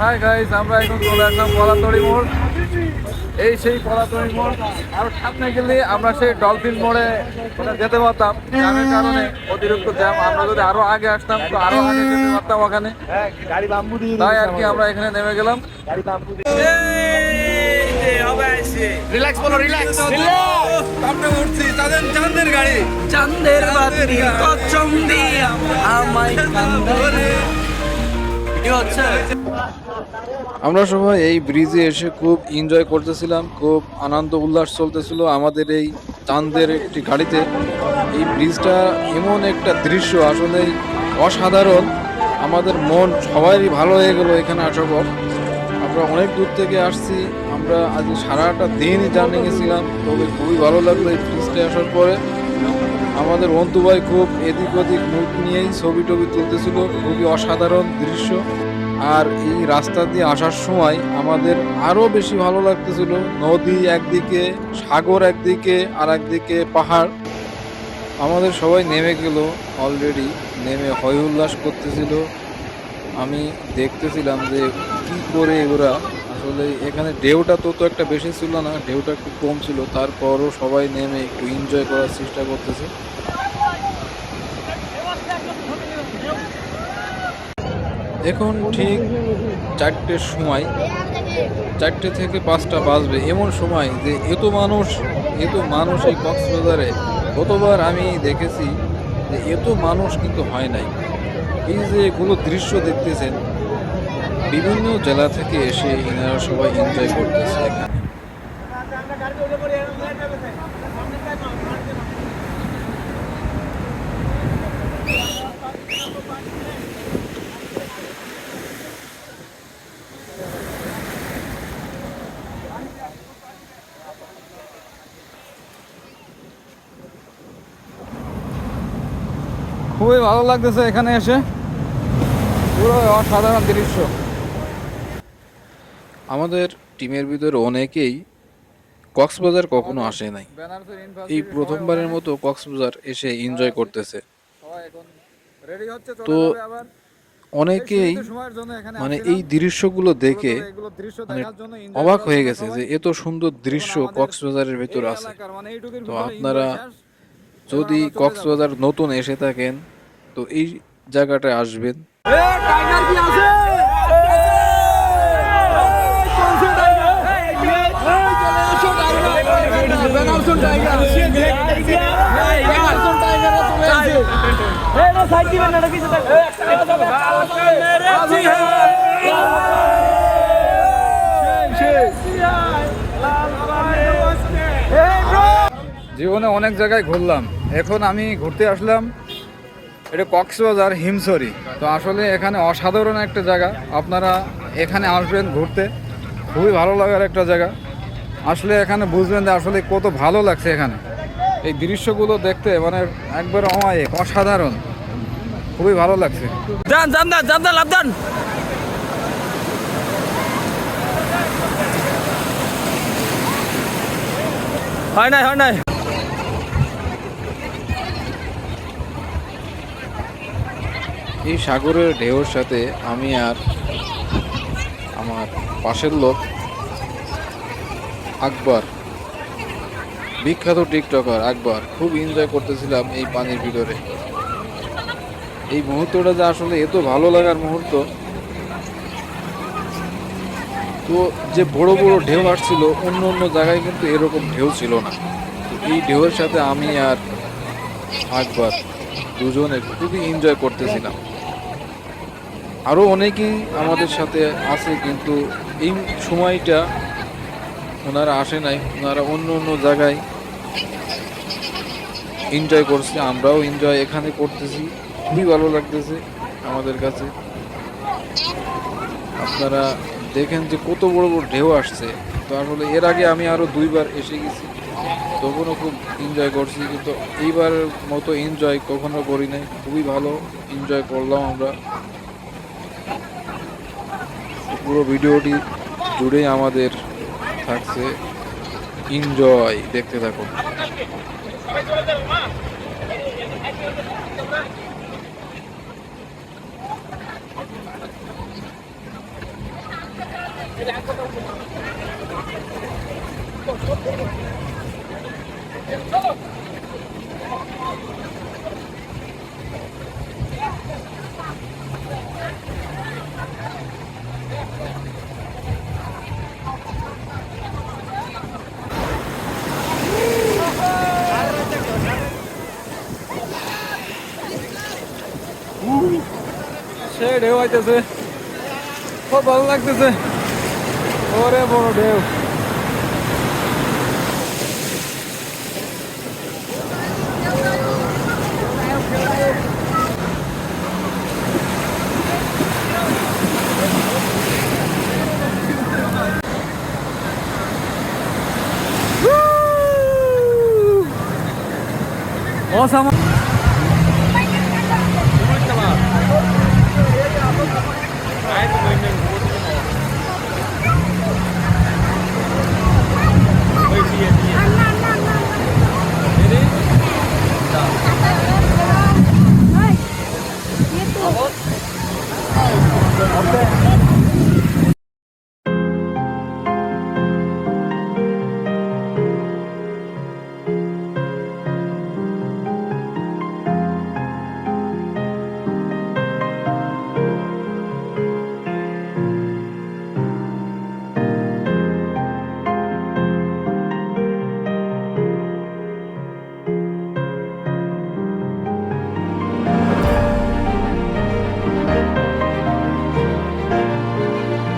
Hi guys আমরা এখন চলে আসলাম কলাতড়ি মোড়। এই সেই কলাতড়ি মোড়। আর সামনে গেলে আমরা সেই ডলফিন মোড়ে যেতে পারতাম। জ্যামের কারণে অতিরিক্ত জ্যাম। আমরা যদি আরও আগে আসতাম তো আরও আগে যেতে পারতাম ওখানে। গাড়ি বাম্বু দিয়ে তাই আর কি আমরা এখানে নেমে গেলাম। গাড়ি রিল্যাক্স বলো রিল্যাক্স সামনে উঠছি চাঁদের গাড়ি চাঁদের বাতি কচম দিয়া আমায় কান্দরে। ভিডিও হচ্ছে আমরা সবাই এই ব্রিজে এসে খুব এনজয় করতেছিলাম, খুব আনন্দ উল্লাস চলতেছিল আমাদের এই চাঁদের একটি গাড়িতে। এই ব্রিজটা এমন একটা দৃশ্য আসলে অসাধারণ। আমাদের মন সবারই ভালো হয়ে গেল এখানে আসার পর। আমরা অনেক দূর থেকে আসছি, আমরা আজ সারাটা দিনই জার্নি গেছিলাম, তবে খুবই ভালো লাগল এই ব্রিজটা আসার পরে। আমাদের অন্তু ভাই খুব এদিক ওদিক মুখ নিয়েই ছবি টবি তুলতেছিল, খুবই অসাধারণ দৃশ্য। আর এই রাস্তা দিয়ে আসার সময় আমাদের আরও বেশি ভালো লাগতেছিল, নদী একদিকে, সাগর একদিকে, আর একদিকে পাহাড়। আমাদের সবাই নেমে গেল অলরেডি নেমে হয় উল্লাস করতেছিল। আমি দেখতেছিলাম যে কি করে ওরা আসলে এখানে ঢেউটা তো তো একটা বেশি ছিল না, ঢেউটা একটু কম ছিল। তারপরও সবাই নেমে একটু এনজয় করার চেষ্টা করতেছে। এখন ঠিক চারটের সময়। চারটে থেকে পাঁচটা বাজবে। এমন সময় যে এত মানুষ এত মানুষ এই কক্সবাজারে। কতবার আমি দেখেছি যে এত মানুষ কিন্তু হয় নাই। এই যে এগুলো দৃশ্য দেখতেছেন বিভিন্ন জেলা থেকে এসে এনারা সবাই এনজয় করতেছে খুবই ভালো লাগতেছে এখানে এসে। পুরো অসাধারণ দৃশ্য। আমাদের টিমের ভিতরে অনেকেই কক্সবাজার কখনো আসে নাই। এই প্রথমবারের মতো কক্সবাজার এসে এনজয় করতেছে। তো অনেকেই মানে এই দৃশ্যগুলো দেখে মানে অবাক হয়ে গেছে যে এত সুন্দর দৃশ্য কক্সবাজারের ভেতর আছে। তো আপনারা যদি কক্সবাজার নতুন এসে থাকেন, তো এই জায়গাটায় আসবেন। জীবনে অনেক জায়গায় ঘুরলাম। এখন আমি ঘুরতে আসলাম, এটা কক্সবাজার হিমসরি তো আসলে এখানে অসাধারণ একটা জায়গা। আপনারা এখানে আসবেন ঘুরতে। খুবই ভালো লাগার একটা জায়গা। আসলে এখানে বুঝবেন যে আসলে কত ভালো লাগছে এখানে। এই দৃশ্যগুলো দেখতে মানে একবার অমায়িক অসাধারণ। খুবই ভালো লাগছে। লাভ হয় নাই হয় নাই। এই সাগরের ঢেউর সাথে আমি আর আমার পাশের লোক আকবর বিখ্যাত টিকটকার আকবর, খুব এনজয় করতেছিলাম এই পানির ভিতরে। এই মুহূর্তটা যে আসলে এত ভালো লাগার মুহূর্ত। তো যে বড় বড় ঢেউ আসছিল, অন্য অন্য জায়গায় কিন্তু এরকম ঢেউ ছিল না। এই ঢেউয়ের সাথে আমি আর আকবর দুজনে খুবই এনজয় করতেছিলাম। আরও অনেকেই আমাদের সাথে আছে, কিন্তু এই সময়টা ওনারা আসে নাই। ওনারা অন্য অন্য জায়গায় এনজয় করছে, আমরাও এনজয় এখানে করতেছি। খুবই ভালো লাগতেছে আমাদের কাছে। আপনারা দেখেন যে কত বড় বড় ঢেউ আসছে। তো আসলে এর আগে আমি আরও দুইবার এসে গেছি। তখনও খুব এনজয় করছি, কিন্তু এইবার মতো এনজয় কখনো করি নাই। খুবই ভালো এনজয় করলাম আমরা। পুরো ভিডিওটি জুড়েই আমাদের থাকছে। এনজয় দেখতে থাকুন। Kecuali 走！走 ঢেউ আইতেছে খুব ভালো লাগতেছে ওরে বড় ঢেউ Awesome. Đấy, của mình mình